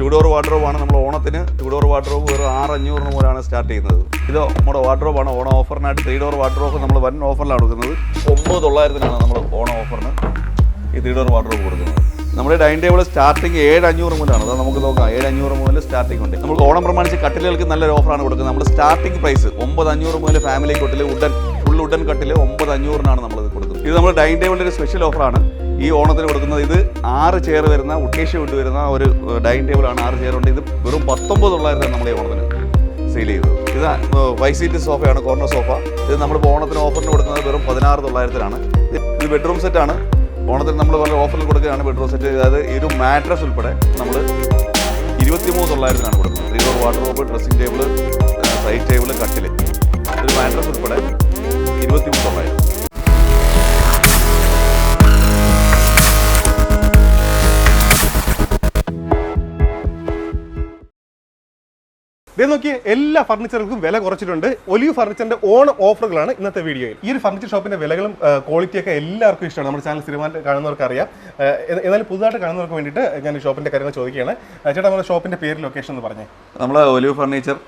To door വാർഡ്രോബാണ് നമ്മൾ ഓണത്തിന് to door wardrobe വെറും ആറ് അഞ്ഞൂറിന് മുതലാണ് സ്റ്റാർട്ട് ചെയ്യുന്നത്. ഇത് നമ്മുടെ വാർഡ്രോബാണ് ഓണം ഓഫറിനായിട്ട് ത്രീ ഡോർ വാർഡ്രോബ് നമ്മൾ വൻ ഓഫറിലാണ് കൊടുക്കുന്നത്. ഒമ്പത് തൊള്ളായിരത്തിനാണ് നമ്മൾ ഓണം ഓഫറിന് ഈ ത്രീ ഡോർ വാർഡ്രോബ് കൊടുക്കുന്നത്. നമ്മുടെ ഡൈനിങ് ടേബിൾ സ്റ്റാർട്ടിങ് ഏഴ് അഞ്ഞൂറ് മുതലാണ്. അത് നമുക്ക് നോക്കാം. ഏഴ് അഞ്ഞൂറ് മുതൽ സ്റ്റാർട്ടിംഗ് ഉണ്ട്. നമ്മൾ ഓണം പ്രമാണിച്ച് കട്ടിലുകൾക്ക് നല്ലൊരു ഓഫറാണ് കൊടുക്കുന്നത്. നമ്മൾ സ്റ്റാർട്ടിംഗ് പ്രൈസ് ഒമ്പത് അഞ്ഞൂറ് മുതൽ ഫാമിലി കൊട്ടിൽ ഉഡൻ ഫുൾ ഉഡൻ കട്ടിൽ ഒമ്പത് അഞ്ഞൂറിനാണ് നമ്മൾ ഇത് കൊടുക്കുന്നത്. ഇത് നമ്മുടെ ഡൈനിങ് ടേബിളിന്റെ ഒരു സ്പെഷ്യൽ ഓഫറാണ് ഈ ഓണത്തിന് കൊടുക്കുന്നത് ഇത് ആറ് ചെയർ വരുന്ന ഉട്ടേഷ്യ കൊണ്ട് വരുന്ന ഒരു ഡൈനിങ് ടേബിളാണ് ആറ് ചെയർ ഉണ്ട്. ഇത് വെറും പത്തൊമ്പത് തൊള്ളായിരത്തിനാണ് നമ്മൾ ഈ ഓണത്തിന് സെയിൽ ചെയ്തത്. ഇത് വൈ സീറ്റ് സോഫയാണ് കോർണർ സോഫ ഇത് നമ്മൾ ഓണത്തിന് ഓഫറിന് കൊടുക്കുന്നത് വെറും പതിനാറ് തൊള്ളായിരത്തിനാണ് ഇത് ബെഡ്റൂം സെറ്റാണ് ഓണത്തിന് നമ്മൾ വളരെ ഓഫറിൽ കൊടുക്കുകയാണ് ബെഡ്റൂം സെറ്റ് അതായത് ഒരു മാട്രസ് ഉൾപ്പെടെ നമ്മൾ ഇരുപത്തിമൂന്ന് തൊള്ളായിരത്തിനാണ് കൊടുക്കുന്നത്. Three door wardrobe dressing table side table കട്ടിൽ ഒരു മാട്രസ് ഉൾപ്പെടെ ഇരുപത്തിമൂന്ന് തൊള്ളായിരം. ഇതേ നോക്കിയ എല്ലാ ഫർണിച്ചറുകൾക്കും വില കുറച്ചിട്ടുണ്ട്. ഒലിവ് ഫർണിച്ചറിന്റെ ഓൺ ഓഫറുകളാണ് ഇന്നത്തെ വീഡിയോയിൽ. ഈ ഒരു ഫർണിച്ചർ ഷോപ്പിന്റെ വിലകളും ക്വാളിറ്റിയൊക്കെ എല്ലാവർക്കും ഇഷ്ടമാണ്. നമ്മുടെ ചാനൽ സിനിമ കാണുന്നവർക്ക് അറിയാം എന്നാലും പുതുതായിട്ട് കാണുന്നവർക്ക് വേണ്ടിയിട്ട് ഞാൻ ഷോപ്പിന്റെ കാര്യങ്ങൾ ചോദിക്കുകയാണ്. ചേട്ടാ നമ്മുടെ ഷോപ്പിന്റെ പേര് ലൊക്കേഷൻ എന്ന് പറഞ്ഞേ. നമ്മൾ ഒലിവ് ഫർണിച്ചർ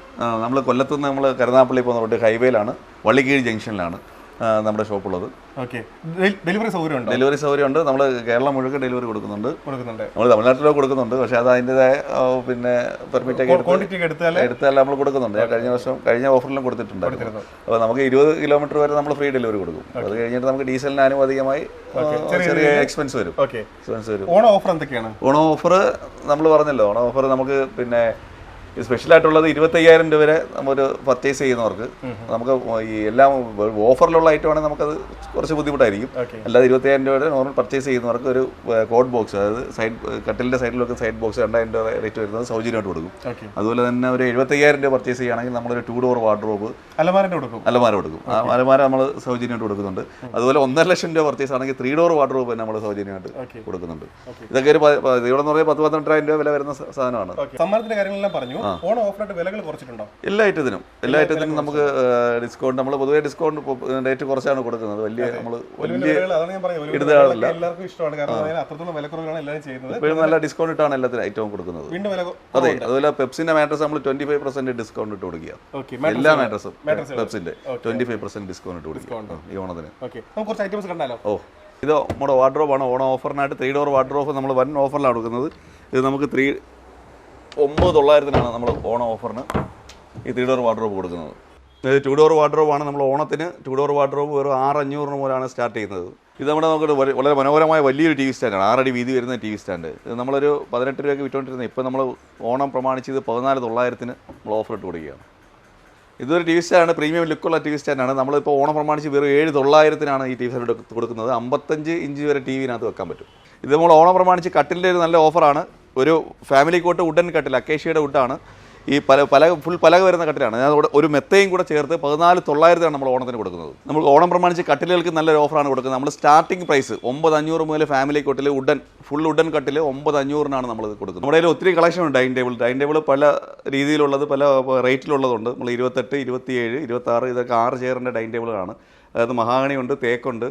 നമ്മൾ കൊല്ലത്തുനിന്ന് നമ്മൾ കരുനാപ്പള്ളി പോകുന്ന റോഡ് ഹൈവേയിലാണ്. വള്ളിക്കീഴ് ജംഗ്ഷനിലാണ്. നമ്മുടെ ഷോപ്പുള്ളത്. ഓക്കെ. ഡെലിവറി സൗകര്യം ഉണ്ട് ഡെലിവറി സൗകര്യമുണ്ട്. നമ്മൾ കേരളം മുഴുവൻ ഡെലിവറി കൊടുക്കുന്നുണ്ട്. കൊടുക്കുന്നുണ്ട്. നമ്മൾ തമിഴ്നാട്ടിലോ കൊടുക്കുന്നുണ്ട്. പക്ഷേ അത് അതിന്റെതായ പിന്നെ പെർമിറ്റ് ഒക്കെ ക്വാണ്ടിറ്റി എടുത്താൽ എടുത്താൽ നമ്മൾ കൊടുക്കുന്നുണ്ട്. ഞാൻ കഴിഞ്ഞ വർഷം കഴിഞ്ഞ ഓഫറിലും കൊടുത്തിട്ടുണ്ട്. അപ്പോൾ നമുക്ക് ഇരുപത് കിലോമീറ്റർ വരെ നമ്മൾ ഫ്രീ ഡെലിവറി കൊടുക്കും. അത് കഴിഞ്ഞിട്ട് നമുക്ക് ഡീസലിന് ആനുപാതികമായി ചെറിയ എക്സ്പെൻസ് വരും. എക്സ്പെൻസ് വരും. ഓണം ഓഫർ എന്തൊക്കെയാണ്? ഓണം ഓഫർ നമ്മൾ പറഞ്ഞല്ലോ. ഓണം ഓഫർ നമുക്ക് പിന്നെ ഈ സ്പെഷ്യലായിട്ടുള്ളത് ഇരുപത്തയ്യായിരം രൂപ വരെ ഒരു പർച്ചേസ് ചെയ്യുന്നവർക്ക് നമുക്ക് ഈ എല്ലാം ഓഫറിലുള്ള ഐറ്റം ആണെങ്കിൽ നമുക്കത് കുറച്ച് ബുദ്ധിമുട്ടായിരിക്കും. അല്ലാതെ ഇരുപത്തയ്യായിരം രൂപ വരെ നോർമൽ പർച്ചേസ് ചെയ്യുന്നവർക്ക് ഒരു കോഡ് ബോക്സ് അതായത് സൈഡ് കട്ടിലിന്റെ സൈഡിലൊക്കെ സൈഡ് ബോക്സ് രണ്ടായിരം രൂപ റേറ്റ് വരുന്നത് സൗജന്യമായിട്ട് കൊടുക്കും. അതുപോലെ തന്നെ ഒരു എഴുപത്തയ്യായിരം രൂപ പർച്ചേസ് ചെയ്യുകയാണെങ്കിൽ നമ്മളൊരു ടു ഡോർ വാർഡ്രോബ് അലമാര കൊടുക്കും. അലമാര കൊടുക്കും. ആ അലമാര നമ്മൾ സൗജന്യമായിട്ട് കൊടുക്കുന്നുണ്ട്. അതുപോലെ ഒന്നര ലക്ഷം രൂപ പർച്ചേസ് ആണെങ്കിൽ ത്രീ ഡോർ വാർഡ്രോബ് നമ്മൾ സൗജന്യമായിട്ട് കൊടുക്കുന്നുണ്ട്. ഇതൊക്കെ ഒരു ഇവിടെ എന്ന് പറഞ്ഞാൽ പത്ത് പന്ത്രണ്ടായിരം രൂപ വില വരുന്ന സാധനമാണ്. സമ്മാനത്തിന്റെ കാര്യങ്ങളെല്ലാം പറഞ്ഞു. ഓണം ഓഫറായിട്ട് വിലകൾ കുറച്ചിട്ടുണ്ടോ? എല്ലാ ഐറ്റത്തിനും എല്ലാ ഐറ്റത്തിനും നമുക്ക് ഡിസ്കൗണ്ട് നമ്മൾ പൊതുവേ ഡിസ്കൗണ്ട് റേറ്റ് കുറച്ചാണ് കൊടുക്കുന്നത്. വലിയ നമ്മൾ വലിയ. വിലകളൊക്കെ എല്ലാവർക്കും ഇഷ്ടമാണ്. കാരണം അത്രത്തോളം വിലക്കുറവിലാണ് എല്ലാവരും ചെയ്യുന്നത്. ഇപ്പോഴും നല്ല ഡിസ്കൗണ്ട് ഇട്ടാണ് എല്ലാത്തിനും ഐറ്റവും കൊടുക്കുന്നത്. അതെ അതുപോലെ പെപ്സിന്റെ മാട്രസ് നമ്മൾ ട്വന്റി ഫൈവ് പെർസെന്റ് ഡിസ്കൗണ്ട് ഇട്ട് കൊടുക്കുക. എല്ലാ മാട്രസും പെപ്സിന്റെ ട്വന്റി ഫൈവ് പെർസെന്റ് ഡിസ്കൗണ്ട് ഇട്ട് കൊടുക്കുക. ഈ ഓണത്തിന്. കുറച്ച് ഐറ്റംസ് കണ്ടാലോ? ഓ ഇത് നമ്മുടെ വാർഡ്രോബാണ് ഓണം ഓഫറിനായിട്ട് ത്രീ ഡോർ വാർഡ്രോബ് നമ്മൾ വൻ ഓഫറിലാണ് കൊടുക്കുന്നത്. ഇത് നമുക്ക് ത്രീ ഒമ്പത് തൊള്ളായിരത്തിനാണ് നമ്മൾ ഓണം ഓഫറിന് ഈ ത്രീ ഡോർ വാർഡ്രോബ് കൊടുക്കുന്നത്. ഇത് ടു ഡോർ വാർഡ്രോബാണ് നമ്മൾ ഓണത്തിന് ടു ഡോർ വാർഡ്രോബ് വെറും ആറ് അഞ്ഞൂറിന് സ്റ്റാർട്ട് ചെയ്യുന്നത്. ഇത് നമ്മുടെ നമുക്ക് വളരെ- മനോഹരമായ വലിയൊരു ടി വി സ്റ്റാൻഡാണ് ആറടി വീതി വരുന്ന ടി വി സ്റ്റാൻഡ് ഇത് നമ്മളൊരു പതിനെട്ട് രൂപയ്ക്ക് വിറ്റുകൊണ്ടിരുന്നത് ഇപ്പോൾ നമ്മൾ ഓണം പ്രമാണിച്ച് പതിനാല് തൊള്ളായിരത്തിന് നമ്മൾ ഓഫർ ഇട്ട് കൊടുക്കുകയാണ്. ഇതൊരു ടി വി സ്റ്റാൻഡാണ് പ്രീമിയം ലുക്കുള്ള ടി വി സ്റ്റാൻഡാണ് നമ്മളിപ്പോൾ ഓണം പ്രമാണിച്ച് വെറും ഏഴ് തൊള്ളായിരത്തിനാണ് ഈ ടി വി സ്റ്റാൻഡ് കൊടുക്കുന്നത്. അമ്പത്തഞ്ച് ഇഞ്ച് വരെ ടി വിനകത്ത് വെക്കാൻ പറ്റും. ഇത് നമ്മൾ ഓണം പ്രമാണിച്ച് കട്ടിലിന്റെ ഒരു നല്ല ഓഫറാണ് ഒരു ഫാമിലി കോട്ട് വുഡൻ കട്ടിൽ അക്കേഷ്യയുടെ വുഡാണ് ഈ പല പല ഫുൾ പലക വരുന്ന കട്ടിലാണ്. ഞാൻ ഒരു മെത്തയും കൂടെ ചേർത്ത് പതിനാല് തൊള്ളായിരത്തിനാണ് നമ്മൾ ഓണത്തിന് കൊടുക്കുന്നത്. നമ്മൾ ഓണം പ്രമാണിച്ച് കട്ടിലുകൾക്ക് നല്ലൊരു ഓഫറാണ് കൊടുക്കുന്നത്. നമ്മൾ സ്റ്റാർട്ടിംഗ് പ്രൈസ് ഒമ്പത് അഞ്ഞൂറ് മുതൽ ഫാമിലി കോട്ടിൽ ഉഡൻ ഫുൾ ഉഡൻ കട്ടിൽ ഒമ്പത് അഞ്ഞൂറിനാണ് നമ്മൾ കൊടുക്കുന്നത്. നമ്മുടെ ഒത്തിരി കളക്ഷൻ ഉണ്ട്. ഡൈനിങ് ടേബിൾ ഡൈനിങ് ടേബിൾ പല രീതിയിലുള്ളത് പല റേറ്റിലുള്ളതുണ്ട് നമ്മൾ ഇരുപത്തെട്ട് ഇരുപത്തിയേഴ് ഇരുപത്താറ് ഇതൊക്കെ ആറ് ചെയറിന്റെ ഡൈനിങ് ടേബിളാണ് അതായത് മഹാഗണി ഉണ്ട് തേക്കുണ്ട്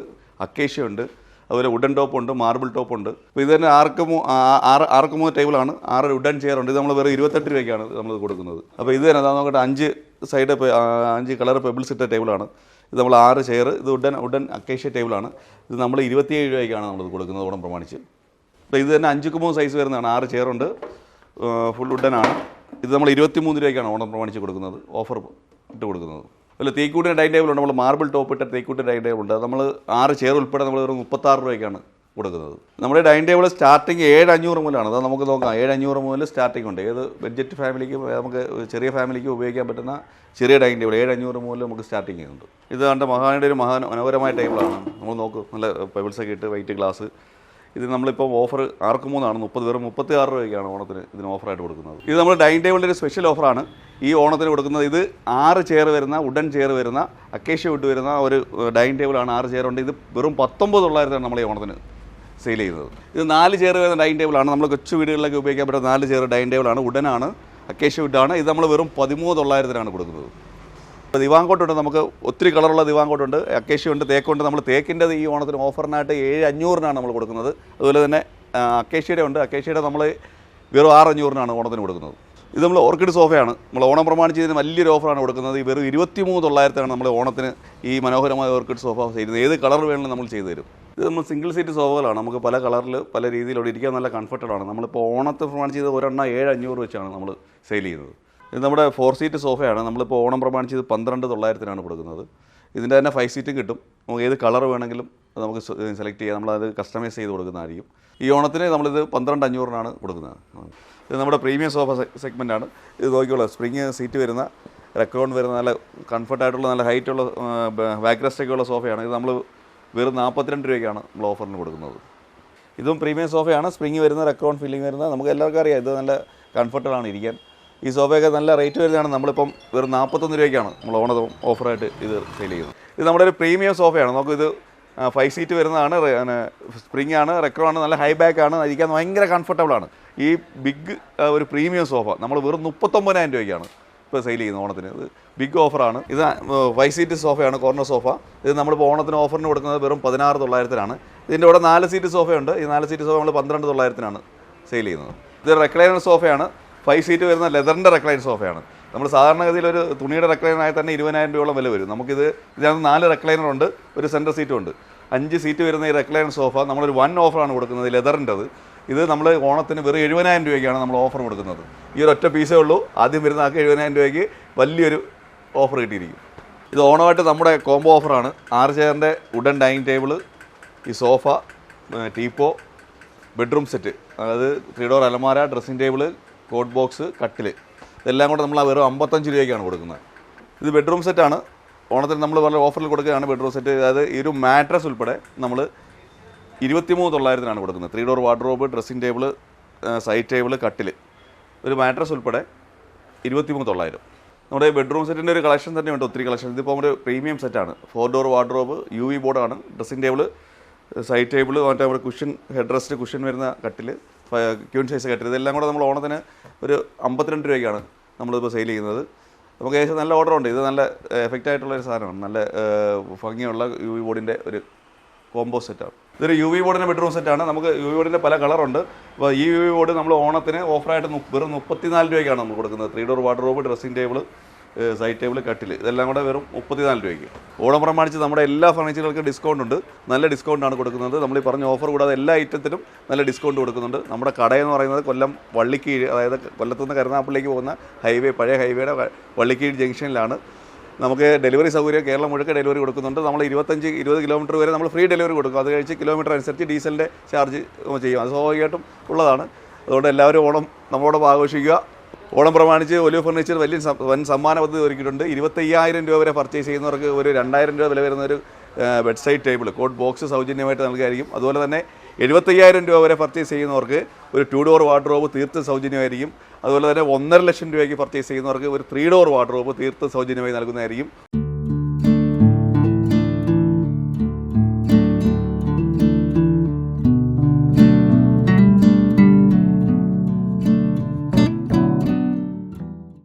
അക്കേഷ്യ ഉണ്ട്. അതുപോലെ വുഡൻ ടോപ്പ് ഉണ്ട് മാർബിൾ ടോപ്പ് ഉണ്ട്. അപ്പോൾ ഇത് തന്നെ ആർക്ക് ആറ് ആർക്ക് മൂന്ന് ടേബിളാണ് ആറ് വുഡൻ ചെയർ ഉണ്ട്. ഇത് നമ്മൾ വെറും ഇരുപത്തെട്ട് രൂപയ്ക്കാണ് നമ്മൾ കൊടുക്കുന്നത്. അപ്പോൾ ഇത് തന്നെ അതാ നോക്കട്ടെ അഞ്ച് സൈഡ് അഞ്ച് കളർ പെബിൾസ് ഇട്ട ടേബിളാണ് ഇത് നമ്മൾ ആറ് ചെയർ ഇത് വുഡൻ വുഡൻ അക്കേഷ്യ ടേബിളാണ് ഇത് നമ്മൾ ഇരുപത്തിയേഴ് രൂപയ്ക്കാണ് നമ്മൾ കൊടുക്കുന്നത് ഓണം പ്രമാണിച്ച്. അപ്പോൾ ഇത് തന്നെ അഞ്ചുക്ക് മൂന്ന് സൈസ് വരുന്നതാണ്. ആറ് ചെയർ ഉണ്ട്. ഫുൾ വുഡനാണ് ഇത് നമ്മൾ ഇരുപത്തി മൂന്ന് രൂപയ്ക്കാണ് ഓണം പ്രമാണിച്ച് കൊടുക്കുന്നത് ഓഫർ ഇട്ട് കൊടുക്കുന്നത്. അതുപോലെ തേക്കൂട്ടിന്റെ ഡൈനിങ് ടേബിൾ ഉണ്ട്. നമ്മൾ മാർബിൾ ടോപ്പ് ഇട്ട തേക്കൂട്ടിന്റെ ഡൈനിങ് ടേബിൾ ഉണ്ട്. നമ്മൾ ആറ് ചെയർ ഉൾപ്പെടെ നമ്മൾ വെറും മുപ്പത്താറ് രൂപയ്ക്കാണ് കൊടുക്കുന്നത്. നമ്മുടെ ഡൈനിങ് ടേബിൾ സ്റ്റാർട്ടിങ് ഏഴ് അഞ്ഞൂറ് മുതലാണ് അത് നമുക്ക് നോക്കാം. ഏഴ് അഞ്ഞൂറ് മുതൽ സ്റ്റാർട്ടിംഗ് ഉണ്ട്. ഏത് ബഡ്ജറ്റ് ഫാമിലിക്ക് നമുക്ക് ചെറിയ ഫാമിലിക്ക് ഉപയോഗിക്കാൻ പറ്റുന്ന ചെറിയ ഡൈനിങ് ടേബിൾ ഏഴ് അഞ്ഞൂറ് മുതൽ നമുക്ക് സ്റ്റാർട്ടിംഗ് ചെയ്യുന്നുണ്ട്. ഇത് കണ്ട മഹാനിയുടെ ഒരു മഹാ മനോഹരമായ ടേബിളാണ് നമ്മൾ നോക്കും നല്ല പെബിൾസൊക്കെ ഇട്ട് വൈറ്റ് ഗ്ലാസ് ഇത് നമ്മളിപ്പോൾ ഓഫർ ആർക്കും മൂന്നാണ്. മുപ്പത് വെറും മുപ്പത്തി ആറ് രൂപയ്ക്കാണ് ഓണത്തിന് ഇതിന് ഓഫറായിട്ട് കൊടുക്കുന്നത്. ഇത് നമ്മൾ ഡൈനിങ് ടേബിളിന്റെ ഒരു സ്പെഷ്യൽ ഓഫറാണ് ഈ ഓണത്തിന് കൊടുക്കുന്നത് ഇത് ആറ് ചെയർ വരുന്ന വുഡൻ ചെയർ വരുന്ന അക്കേഷ്യ വിട്ട് വരുന്ന ഒരു ഡൈനിങ് ടേബിളാണ് ആറ് ചെയർ ഉണ്ട്. ഇത് വെറും പത്തൊമ്പത് തൊള്ളായിരത്താണ് നമ്മൾ ഈ ഓണത്തിന് സെയിൽ ചെയ്യുന്നത് ഇത് നാല് ചെയർ വരുന്ന ഡൈനിങ് ടേബിളാണ് നമ്മൾ കൊച്ചു വീടുകളിലൊക്കെ ഉപയോഗിക്കാൻ പറ്റുന്ന നാല് ചെയർ ഡൈനിങ് ടേബിളാണ് വുഡനാണ് അക്കേഷ്യ വിട്ടാണ് ഇത് നമ്മൾ വെറും പതിമൂന്ന് തൊള്ളായിരത്തിനാണ് കൊടുക്കുന്നത്. ഇപ്പോൾ ദിവാങ്കോട്ടുണ്ട്. നമുക്ക് ഒത്തിരി കളറുള്ള ദിവാങ്കോട്ടുണ്ട്. അക്കേഷ്യ ഉണ്ട് തേക്കുണ്ട് നമ്മൾ തേക്കിന്റെ ഈ ഓണത്തിന് ഓഫറിനായിട്ട് ഏഴ് അഞ്ഞൂറിനാണ് നമ്മൾ കൊടുക്കുന്നത്. അതുപോലെ തന്നെ അക്കേഷ്യയുടെ ഉണ്ട്. അക്കേഷ്യയുടെ നമ്മൾ വെറും ആറഞ്ഞൂറിനാണ് ഓണത്തിന് കൊടുക്കുന്നത്. ഇത് നമ്മൾ ഓർക്കിഡ് സോഫയാണ്. നമ്മൾ ഓണം പ്രമാണിച്ച് ഇതിന് വലിയൊരു ഓഫറാണ് കൊടുക്കുന്നത്. ഈ വെറും ഇരുപത്തി മൂന്ന് തൊള്ളായിരത്താണ് നമ്മൾ ഓണത്തിന് ഈ മനോഹരമായ ഓർക്കിഡ് സോഫ ചെയ്യുന്നത്. ഏത് കളർ വേണമെങ്കിലും നമ്മൾ ചെയ്തു തരും. ഇത് നമ്മൾ സിംഗിൾ സീറ്റ് സോഫകളാണ്. നമുക്ക് പല കളറിൽ പല രീതിയിലൂടെ ഇരിക്കാൻ നല്ല കംഫർട്ടബിളാണ് നമ്മളിപ്പോൾ ഓണത്തെ പ്രമാണിച്ച് ചെയ്ത് ഒരെണ്ണം ഏഴ് അഞ്ഞൂറ് വെച്ചാണ് നമ്മൾ സെയിൽ ചെയ്യുന്നത്. ഇത് നമ്മുടെ ഫോർ സീറ്റ് സോഫയാണ്. നമ്മളിപ്പോൾ ഓണം പ്രമാണിച്ച് ഇത് പന്ത്രണ്ട് തൊള്ളായിരത്തിനാണ് കൊടുക്കുന്നത്. ഇതിന്റെ തന്നെ ഫൈവ് സീറ്റും കിട്ടും. നമുക്ക് ഏത് കളർ വേണമെങ്കിലും നമുക്ക് സെലക്ട് ചെയ്യാം. നമ്മളത് കസ്റ്റമൈസ് ചെയ്ത് കൊടുക്കുന്നതായിരിക്കും. ഈ ഓണത്തിന് നമ്മളിത് പന്ത്രണ്ട് അഞ്ഞൂറിനാണ് കൊടുക്കുന്നത്. ഇത് നമ്മുടെ പ്രീമിയം സോഫ സെഗ്മെന്റ് ആണ് ഇത് നോക്കിയോളൂ സ്പ്രിങ് സീറ്റ് വരുന്ന റെക്കോൺ വരുന്ന നല്ല കംഫർട്ടായിട്ടുള്ള നല്ല ഹൈറ്റുള്ള ബാക്ക് റെസ്റ്റൊക്കെ ഉള്ള സോഫയാണ്. ഇത് നമ്മൾ വെറും നാൽപ്പത്തിരണ്ട് രൂപയ്ക്കാണ് നമ്മൾ ഓഫറിന് കൊടുക്കുന്നത്. ഇതും പ്രീമിയം സോഫയാണ്. സ്പ്രിങ് വരുന്ന റെക്കോൺ ഫീലിംഗ് വരുന്ന. നമുക്ക് എല്ലാവർക്കും അറിയാം ഇത് നല്ല കംഫർട്ടബിളാണ് ഇരിക്കാൻ. ഈ സോഫയൊക്കെ നല്ല റേറ്റ് വരുന്നതാണ്. നമ്മളിപ്പം വെറും നാൽപ്പത്തൊന്ന് രൂപയ്ക്കാണ് നമ്മൾ ഓണ ഓഫറായിട്ട് ഇത് സെയിൽ ചെയ്യുന്നത്. ഇത് നമ്മുടെ ഒരു പ്രീമിയം സോഫയാണ്. നമുക്ക് ഇത് ഫൈവ് സീറ്റ് വരുന്നതാണ് സ്പ്രിംഗ് ആണ് റെക്കോൺ ആണ് നല്ല ഹൈ ബാക്ക് ആണ് ഇരിക്കാൻ ഭയങ്കര കംഫർട്ടബിൾ ആണ്. ഈ ബിഗ് ഒരു പ്രീമിയം സോഫ നമ്മൾ വെറും മുപ്പത്തൊമ്പതിനായിരം രൂപയ്ക്കാണ് ഇപ്പോൾ സെയിൽ ചെയ്യുന്നത് ഓണത്തിന്. ഇത് ബിഗ് ഓഫറാണ് ഇത് ഫൈവ് സീറ്റ് സോഫയാണ് കോർണർ സോഫ ഇത് നമ്മളിപ്പോൾ ഓണത്തിന് ഓഫറിന് കൊടുക്കുന്നത് വെറും പതിനാറ് തൊള്ളായിരത്തിനാണ് ഇതിന്റെ കൂടെ നാല് സീറ്റ് സോഫയുണ്ട് ഈ നാല് സീറ്റ് സോഫ നമ്മൾ പന്ത്രണ്ട് തൊള്ളായിരത്തിനാണ് സെയിൽ ചെയ്യുന്നത്. ഇത് റെക്ലൈനർ സോഫയാണ് ഫൈവ് സീറ്റ് വരുന്ന ലെതറിന്റെ റെക്ലൈൻ സോഫയാണ് നമ്മൾ സാധാരണഗതിയിൽ ഒരു തുണിയുടെ റെക്ലൈനറായി തന്നെ ഇരുപതിനായിരം രൂപയോളം വില വരും. നമുക്കിത് ഇതിനകത്ത് നാല് റെക്ലൈനറുണ്ട് ഒരു സെന്റർ സീറ്റും ഉണ്ട്. അഞ്ച് സീറ്റ് വരുന്ന ഈ റെക്ലൈൻ സോഫ നമ്മളൊരു വൺ ഓഫറാണ് കൊടുക്കുന്നത് ലെതറിന്റെത് ഇത് നമ്മൾ ഓണത്തിന് വെറും എഴുപതിനായിരം രൂപയ്ക്കാണ് നമ്മൾ ഓഫർ കൊടുക്കുന്നത്. ഈ ഒരു ഒറ്റ പീസേ ഉള്ളൂ. ആദ്യം വരുന്ന ആൾക്ക് എഴുപതിനായിരം രൂപയ്ക്ക് വലിയൊരു ഓഫർ കിട്ടിയിരിക്കും. ഇത് ഓണമായിട്ട് നമ്മുടെ കോംബോ ഓഫറാണ് ആറ് ചെയറിന്റെ വുഡൻ ഡൈനിങ് ടേബിൾ ഈ സോഫ ടീപ്പോ ബെഡ്റൂം സെറ്റ് അതായത് ത്രീ ഡോർ അലമാര ഡ്രസ്സിംഗ് ടേബിൾ കോഡ് ബോക്സ് കട്ടിൽ ഇതെല്ലാം കൂടെ നമ്മൾ വെറും അമ്പത്തഞ്ച് രൂപയ്ക്കാണ് കൊടുക്കുന്നത്. ഇത് ബെഡ്റൂം സെറ്റാണ് ഓണത്തിന് നമ്മൾ വളരെ ഓഫറിൽ കൊടുക്കുകയാണ് ബെഡ്റൂം സെറ്റ് അതായത് ഈ ഒരു മാട്രസ് ഉൾപ്പെടെ നമ്മൾ ഇരുപത്തിമൂന്ന് തൊള്ളായിരത്തിനാണ് കൊടുക്കുന്നത്. Three door wardrobe dressing table side table കട്ടിൽ ഒരു മാട്രസ് ഉൾപ്പെടെ ഇരുപത്തിമൂന്ന് തൊള്ളായിരം. നമ്മുടെ ബെഡ്റൂം സെറ്റിന്റെ ഒരു കളക്ഷൻ തന്നെയുണ്ട്. ഒത്തിരി കളക്ഷൻ ഇതിപ്പോൾ ഒരു പ്രീമിയം സെറ്റാണ് four door wardrobe U V ബോർഡാണ് ഡ്രസ്സിംഗ് ടേബിൾ സൈഡ് ടേബിൾ മറ്റേ നമ്മുടെ കുഷൻ ഹെഡ് റെസ്റ്റ് കുഷൻ വരുന്ന കട്ടിൽ ക്യൂൺ സൈസ് കട്ടിൽ ഇതെല്ലാം കൂടെ നമ്മൾ ഓണത്തിന് ഒരു അമ്പത്തിരണ്ട് രൂപയ്ക്കാണ് നമ്മളിപ്പോൾ സെയിൽ ചെയ്യുന്നത്. നമുക്ക് ഏകദേശം നല്ല ഓർഡർ ഉണ്ട്. ഇത് നല്ല എഫക്റ്റ് ആയിട്ടുള്ള ഒരു സാധനമാണ്. നല്ല ഭംഗിയുള്ള യു വി ബോർഡിന്റെ ഒരു കോംബോ സെറ്റാണ് ഇതൊരു യു വി ബോർഡിന്റെ ബെഡ്റൂം സെറ്റാണ് നമുക്ക് യു വി ബോർഡിന്റെ പല കളറുണ്ട് അപ്പോൾ ഈ യു വി ബോർഡ് നമ്മൾ ഓണത്തിന് ഓഫറായിട്ട് വെറും മുപ്പത്തിനാല് രൂപയ്ക്കാണ് നമ്മൾ കൊടുക്കുന്നത്. Three door wardrobe dressing table side table കട്ടിൽ ഇതെല്ലാം കൂടെ വെറും മുപ്പത്തിനാല് രൂപയ്ക്ക്. ഓണം പ്രമാണിച്ച് നമ്മുടെ എല്ലാ ഫർണിച്ചറുകൾക്കും ഡിസ്കൗണ്ട് ഉണ്ട്. നല്ല ഡിസ്കൗണ്ടാണ് കൊടുക്കുന്നത്. നമ്മൾ ഈ പറഞ്ഞ ഓഫർ കൂടാതെ എല്ലാ ഐറ്റത്തിലും നല്ല ഡിസ്കൗണ്ട് കൊടുക്കുന്നുണ്ട്. നമ്മുടെ കടയെന്ന് പറയുന്നത് കൊല്ലം വള്ളിക്കീഴ് അതായത് കൊല്ലത്തു നിന്ന് കരുനാഗപ്പള്ളിലേക്ക് പോകുന്ന ഹൈവേ പഴയ ഹൈവേയുടെ വള്ളിക്കീഴ് ജംഗ്ഷനിലാണ് നമുക്ക് ഡെലിവറി സൗകര്യം കേരളം മുഴുക്കെ ഡെലിവറി കൊടുക്കുന്നുണ്ട്. നമ്മൾ ഇരുപത്തഞ്ച് ഇരുപത് കിലോമീറ്റർ വരെ നമ്മൾ ഫ്രീ ഡെലിവറി കൊടുക്കും. അത് കഴിച്ച് കിലോമീറ്റർ അനുസരിച്ച് ഡീസലിന്റെ ചാർജ് ചെയ്യും. അത് സ്വാഭാവികമായിട്ടും ഉള്ളതാണ്. അതുകൊണ്ട് എല്ലാവരും ഓണം നമ്മളോടൊപ്പം ആഘോഷിക്കുക. ഓണം പ്രമാണിച്ച് ഒലിവ് ഫർണിച്ചർ വലിയ വൻ സമ്മാന പദ്ധതി ഒരുക്കിയിട്ടുണ്ട്. ഇരുപത്തയ്യായിരം രൂപ വരെ പർച്ചേസ് ചെയ്യുന്നവർക്ക് ഒരു രണ്ടായിരം രൂപ വില വരുന്ന ഒരു bed side table cot box സൗജന്യമായിട്ട് നൽകുകയായിരിക്കും. അതുപോലെ തന്നെ എഴുപത്തയ്യായിരം രൂപ വരെ പർച്ചേസ് ചെയ്യുന്നവർക്ക് ഒരു ടു ഡോർ വാർഡ്രോബ് തീർത്തും സൗജന്യമായിരിക്കും. അതുപോലെ തന്നെ ഒന്നര ലക്ഷം രൂപയ്ക്ക് പർച്ചേസ് ചെയ്യുന്നവർക്ക് ഒരു ത്രീ ഡോർ വാർഡ്രോബ് തീർത്തും സൗജന്യമായി നൽകുന്നതായിരിക്കും.